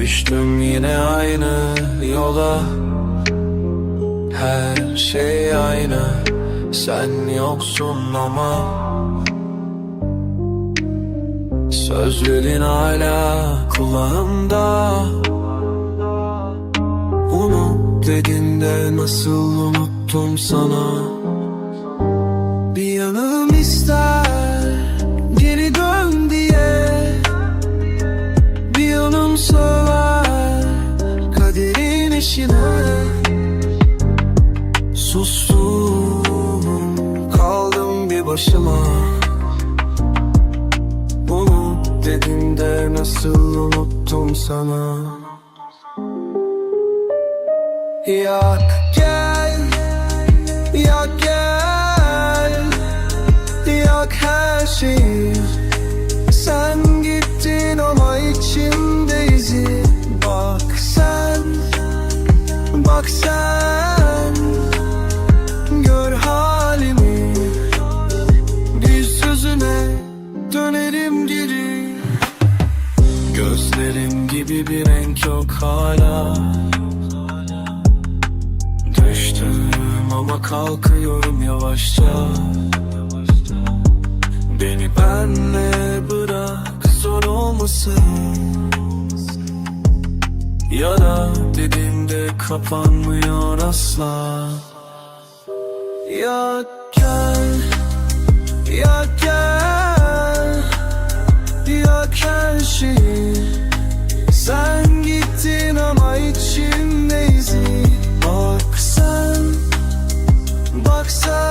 Düştüm yine aynı yola. Her şey aynı. Sen yoksun ama. Sözlerin hala kulağımda. Unut dedin de nasıl unuttum sana? Bir yanım ister başıma. Unut dedin de nasıl unuttum sana? Yak gel. Yak gibi bir renk yok hala. Düştüm ama kalkıyorum yavaşça. Beni benle bırak zor olmasın? Yara dediğimde kapanmıyor asla. Ya gel Ya gel so